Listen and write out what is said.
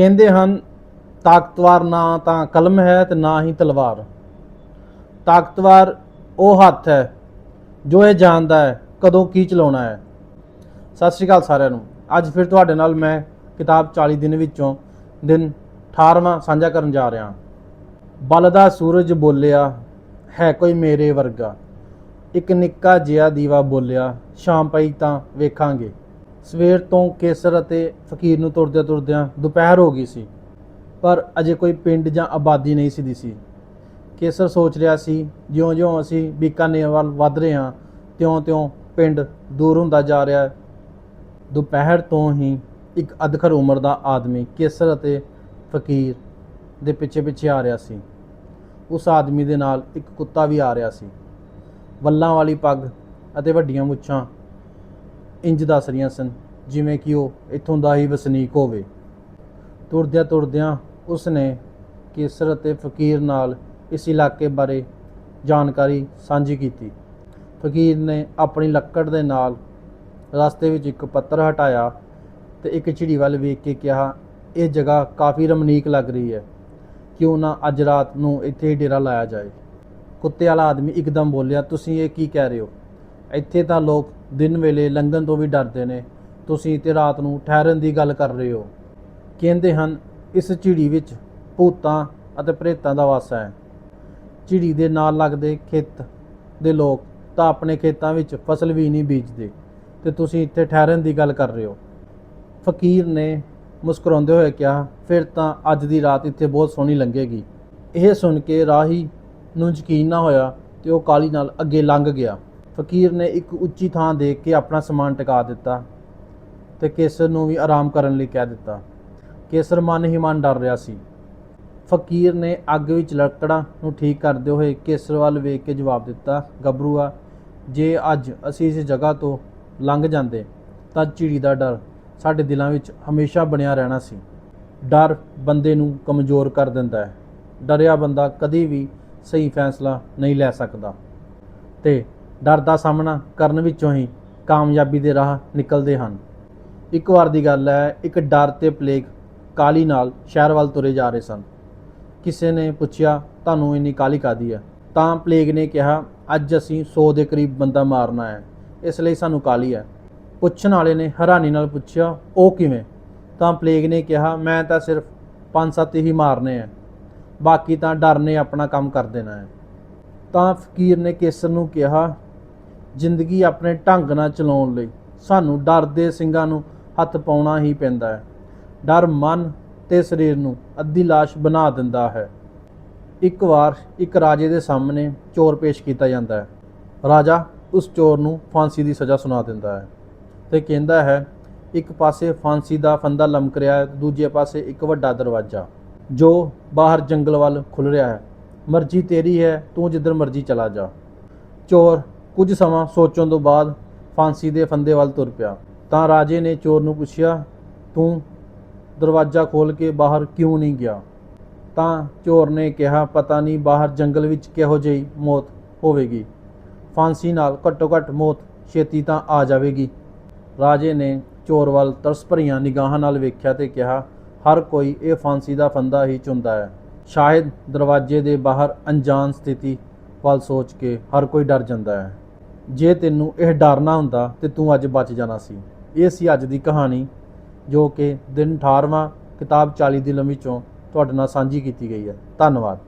ਕਹਿੰਦੇ ਹਨ, ਤਾਕਤਵਰ ਨਾ ਤਾਂ ਕਲਮ ਹੈ ਤੇ ਨਾ ਹੀ ਤਲਵਾਰ। ਤਾਕਤਵਰ ਉਹ ਹੱਥ ਹੈ ਜੋ ਇਹ ਜਾਣਦਾ ਹੈ ਕਦੋਂ ਕੀ ਚਲਾਉਣਾ ਹੈ। ਸਤਿ ਸ਼੍ਰੀ ਅਕਾਲ ਸਾਰਿਆਂ ਨੂੰ। ਅੱਜ ਫਿਰ ਤੁਹਾਡੇ ਨਾਲ ਮੈਂ ਕਿਤਾਬ 40 ਦਿਨ ਵਿੱਚੋਂ ਦਿਨ 18ਵਾਂ ਸਾਂਝਾ ਕਰਨ ਜਾ ਰਿਹਾ। ਬਲਦਾ ਸੂਰਜ ਬੋਲਿਆ, ਹੈ ਕੋਈ ਮੇਰੇ ਵਰਗਾ। ਇੱਕ ਨਿੱਕਾ ਜਿਹਾ ਦੀਵਾ ਬੋਲਿਆ, ਸ਼ਾਮ ਪਈ ਤਾਂ ਵੇਖਾਂਗੇ। ਸਵੇਰ ਤੋਂ ਕੇਸਰ ਅਤੇ ਫਕੀਰ ਨੂੰ ਤੁਰਦਿਆਂ ਤੁਰਦਿਆਂ ਦੁਪਹਿਰ ਹੋ ਗਈ ਸੀ, ਪਰ ਅਜੇ ਕੋਈ ਪਿੰਡ ਜਾਂ ਆਬਾਦੀ ਨਹੀਂ ਸੀ ਦਿਸੀ ਕੇਸਰ ਸੋਚ ਰਿਹਾ ਸੀ, ਜਿਉਂ-ਜਿਉਂ ਅਸੀਂ ਬੀਕਾਨੇਰ ਵੱਲ ਵੱਧ ਰਹੇ ਹਾਂ, ਤਿਉਂ-ਤਿਉਂ ਪਿੰਡ ਦੂਰ ਹੁੰਦਾ ਜਾ ਰਿਹਾ ਹੈ। ਦੁਪਹਿਰ ਤੋਂ ਹੀ ਇੱਕ ਅਧਖਰ ਉਮਰ ਦਾ ਆਦਮੀ ਕੇਸਰ ਅਤੇ ਫਕੀਰ ਦੇ ਪਿੱਛੇ-ਪਿੱਛੇ ਆ ਰਿਹਾ ਸੀ। ਉਸ ਆਦਮੀ ਦੇ ਨਾਲ ਇੱਕ ਕੁੱਤਾ ਵੀ ਆ ਰਿਹਾ ਸੀ। ਵੱਲਾਂ ਵਾਲੀ ਪੱਗ ਅਤੇ ਵੱਡੀਆਂ ਮੁੱਛਾਂ ਇੰਜ ਦੱਸ ਰਹੀਆਂ ਸਨ, ਜਿਵੇਂ ਕਿ ਉਹ ਇੱਥੋਂ ਦਾ ਹੀ ਵਸਨੀਕ ਹੋਵੇ। ਤੁਰਦਿਆਂ ਤੁਰਦਿਆਂ ਉਸ ਨੇ ਕੇਸਰ ਅਤੇ ਫਕੀਰ ਨਾਲ ਇਸ ਇਲਾਕੇ ਬਾਰੇ ਜਾਣਕਾਰੀ ਸਾਂਝੀ ਕੀਤੀ। ਫਕੀਰ ਨੇ ਆਪਣੀ ਲੱਕੜ ਦੇ ਨਾਲ ਰਸਤੇ ਵਿੱਚ ਇੱਕ ਪੱਤਰ ਹਟਾਇਆ ਤੇ ਇੱਕ ਝਿੜੀ ਵੱਲ ਵੇਖ ਕੇ ਕਿਹਾ, ਇਹ ਜਗ੍ਹਾ ਕਾਫੀ ਰਮਣੀਕ ਲੱਗ ਰਹੀ ਹੈ। ਕਿਉਂ ਨਾ ਅੱਜ ਰਾਤ ਨੂੰ ਇੱਥੇ ਹੀ ਡੇਰਾ ਲਾਇਆ ਜਾਏ? ਕੁੱਤੇ ਵਾਲਾ ਆਦਮੀ ਇੱਕਦਮ ਬੋਲਿਆ, ਤੁਸੀਂ ਇਹ ਕੀ ਕਹਿ ਰਹੇ ਹੋ? ਇੱਥੇ ਤਾਂ ਲੋਕ ਦਿਨ ਵੇਲੇ ਲੰਘਣ ਤੋਂ ਵੀ ਡਰਦੇ ਨੇ। ਤੁਸੀਂ ਤੇ ਰਾਤ ਨੂੰ ਠਹਿਰਨ ਦੀ ਗੱਲ ਕਰ ਰਹੇ ਹੋ। ਕਹਿੰਦੇ ਹਨ, ਇਸ ਝਿੜੀ ਵਿੱਚ ਭੂਤਾਂ ਅਤੇ ਪ੍ਰੇਤਾਂ ਦਾ ਵਾਸਾ ਹੈ। ਝਿੜੀ ਦੇ ਨਾਲ ਲੱਗਦੇ ਖੇਤ ਦੇ ਲੋਕ ਤਾਂ ਆਪਣੇ ਖੇਤਾਂ ਵਿੱਚ ਫਸਲ ਵੀ ਨਹੀਂ ਬੀਜਦੇ। ਤੇ ਤੁਸੀਂ ਇੱਥੇ ਠਹਿਰਨ ਦੀ ਗੱਲ ਕਰ ਰਹੇ ਹੋ। ਫਕੀਰ ਨੇ ਮੁਸਕਰਾਉਂਦੇ ਹੋਏ ਕਿਹਾ, ਫਿਰ ਤਾਂ ਅੱਜ ਦੀ ਰਾਤ ਇੱਥੇ ਬਹੁਤ ਸੋਹਣੀ ਲੰਘੇਗੀ। ਇਹ ਸੁਣ ਕੇ ਰਾਹੀ ਨੂੰ ਯਕੀਨ ਨਾ ਹੋਇਆ ਤੇ ਉਹ ਕਾਲੀ ਨਾਲ ਅੱਗੇ ਲੰਘ ਗਿਆ। ਫਕੀਰ ਨੇ ਇੱਕ ਉੱਚੀ ਥਾਂ ਦੇਖ ਕੇ ਆਪਣਾ ਸਮਾਨ ਟਿਕਾ ਦਿੱਤਾ ਤੇ ਕੇਸਰ ਨੂੰ ਵੀ ਆਰਾਮ ਕਰਨ ਲਈ ਕਹਿ ਦਿੱਤਾ। ਕੇਸਰ ਮਨ ਹੀ ਮਨ ਡਰ ਰਿਹਾ ਸੀ। ਫਕੀਰ ਨੇ ਅੱਗ ਵਿੱਚ ਲੱਕੜਾਂ ਨੂੰ ਠੀਕ ਕਰਦੇ ਹੋਏ ਕੇਸਰ ਵੱਲ ਵੇਖ ਕੇ ਜਵਾਬ ਦਿੱਤਾ, ਗੱਭਰੂਆ, ਜੇ ਅੱਜ ਅਸੀਂ ਇਸ ਜਗ੍ਹਾ ਤੋਂ ਲੰਘ ਜਾਂਦੇ, ਤਾਂ ਝਿੜੀ ਦਾ ਡਰ ਸਾਡੇ ਦਿਲਾਂ ਵਿੱਚ ਹਮੇਸ਼ਾ ਬਣਿਆ ਰਹਿਣਾ ਸੀ। ਡਰ ਬੰਦੇ ਨੂੰ ਕਮਜ਼ੋਰ ਕਰ ਦਿੰਦਾ ਹੈ। ਡਰਿਆ ਬੰਦਾ ਕਦੀ ਵੀ ਸਹੀ ਫੈਸਲਾ ਨਹੀਂ ਲੈ ਸਕਦਾ। ਤੇ ਡਰ ਦਾ ਸਾਹਮਣਾ ਕਰਨ ਵਿੱਚੋਂ ਹੀ ਕਾਮਯਾਬੀ ਦੇ ਰਾਹ ਨਿਕਲਦੇ ਹਨ। ਇੱਕ ਵਾਰ ਦੀ ਗੱਲ ਹੈ, ਇੱਕ ਡਰ ਤੇ ਪਲੇਗ ਕਾਲੀ ਨਾਲ ਸ਼ਹਿਰ ਵੱਲ ਤੁਰੇ ਜਾ ਰਹੇ ਸਨ। ਕਿਸੇ ਨੇ ਪੁੱਛਿਆ, ਤੁਹਾਨੂੰ ਇੰਨੀ ਕਾਲੀ ਕਾਦੀ ਹੈ? ਤਾਂ ਪਲੇਗ ਨੇ ਕਿਹਾ, ਅੱਜ ਅਸੀਂ 100 ਦੇ ਕਰੀਬ ਬੰਦਾ ਮਾਰਨਾ ਹੈ, ਇਸ ਲਈ ਸਾਨੂੰ ਕਾਲੀ ਹੈ। ਪੁੱਛਣ ਵਾਲੇ ਨੇ ਹੈਰਾਨੀ ਨਾਲ ਪੁੱਛਿਆ, ਉਹ ਕਿਵੇਂ? ਤਾਂ ਪਲੇਗ ਨੇ ਕਿਹਾ, ਮੈਂ ਤਾਂ ਸਿਰਫ 5-7 ਹੀ ਮਾਰਨੇ ਆ ਬਾਕੀ ਤਾਂ ਡਰ ਨੇ ਆਪਣਾ ਕੰਮ ਕਰ ਦੇਣਾ ਹੈ। ਤਾਂ ਫਕੀਰ ਨੇ ਕੇਸਰ ਨੂੰ ਕਿਹਾ ਜ਼ਿੰਦਗੀ ਆਪਣੇ ਢੰਗ ਨਾਲ ਚਲਾਉਣ ਲਈ ਸਾਨੂੰ ਡਰ ਦੇ ਸਿੰਘਾਂ ਨੂੰ ਹੱਥ ਪਾਉਣਾ ਹੀ ਪੈਂਦਾ ਹੈ। ਡਰ ਮਨ ਤੇ ਸਰੀਰ ਨੂੰ ਅੱਧੀ ਲਾਸ਼ ਬਣਾ ਦਿੰਦਾ ਹੈ। ਇੱਕ ਵਾਰ ਇੱਕ ਰਾਜੇ ਦੇ ਸਾਹਮਣੇ ਚੋਰ ਪੇਸ਼ ਕੀਤਾ ਜਾਂਦਾ ਹੈ। ਰਾਜਾ ਉਸ ਚੋਰ ਨੂੰ ਫਾਂਸੀ ਦੀ ਸਜ਼ਾ ਸੁਣਾ ਦਿੰਦਾ ਹੈ ਤੇ ਕਹਿੰਦਾ ਹੈ, ਇੱਕ ਪਾਸੇ ਫਾਂਸੀ ਦਾ ਫੰਦਾ ਲਮਕ ਰਿਹਾ ਹੈ, ਦੂਜੇ ਪਾਸੇ ਇੱਕ ਵੱਡਾ ਦਰਵਾਜ਼ਾ, ਜੋ ਬਾਹਰ ਜੰਗਲ ਵੱਲ ਖੁੱਲ ਰਿਹਾ ਹੈ। ਮਰਜ਼ੀ ਤੇਰੀ ਹੈ, ਤੂੰ ਜਿੱਧਰ ਮਰਜ਼ੀ ਚਲਾ ਜਾ। ਚੋਰ ਕੁਝ ਸਮਾਂ ਸੋਚਣ ਤੋਂ ਬਾਅਦ ਫਾਂਸੀ ਦੇ ਫੰਦੇ ਵੱਲ ਤੁਰ ਪਿਆ। ਤਾਂ ਰਾਜੇ ਨੇ ਚੋਰ ਨੂੰ ਪੁੱਛਿਆ, ਤੂੰ ਦਰਵਾਜ਼ਾ ਖੋਲ ਕੇ ਬਾਹਰ ਕਿਉਂ ਨਹੀਂ ਗਿਆ? ਤਾਂ ਚੋਰ ਨੇ ਕਿਹਾ, ਪਤਾ ਨਹੀਂ, ਬਾਹਰ ਜੰਗਲ ਵਿੱਚ ਕਿਹੋ ਜਿਹੀ ਮੌਤ ਹੋਵੇਗੀ। ਫਾਂਸੀ ਨਾਲ ਘੱਟੋ ਘੱਟ ਮੌਤ ਛੇਤੀ ਤਾਂ ਆ ਜਾਵੇਗੀ। ਰਾਜੇ ਨੇ ਚੋਰ ਵੱਲ ਤਰਸ ਭਰੀਆਂ ਨਿਗਾਹਾਂ ਨਾਲ ਵੇਖਿਆ ਤੇ ਕਿਹਾ, ਹਰ ਕੋਈ ਇਹ ਫਾਂਸੀ ਦਾ ਫੰਦਾ ਹੀ ਚੁੰਦਾ ਹੈ। ਸ਼ਾਇਦ ਦਰਵਾਜ਼ੇ ਦੇ ਬਾਹਰ ਅਣਜਾਣ ਸਥਿਤੀ ਵੱਲ ਸੋਚ ਕੇ ਹਰ ਕੋਈ ਡਰ ਜਾਂਦਾ ਹੈ। ਜੇ ਤੈਨੂੰ ਇਹ ਡਰਨਾ ਹੁੰਦਾ ਤੇ ਤੂੰ ਅੱਜ ਬਚ ਜਾਣਾ ਸੀ। ਇਹ ਸੀ ਅੱਜ ਦੀ ਕਹਾਣੀ, ਜੋ ਕਿ ਦਿਨ 18ਵਾਂ ਕਿਤਾਬ 40 ਲੰਮੀ 'ਚੋਂ ਤੁਹਾਡੇ ਨਾਲ ਸਾਂਝੀ ਕੀਤੀ ਗਈ ਹੈ। ਧੰਨਵਾਦ।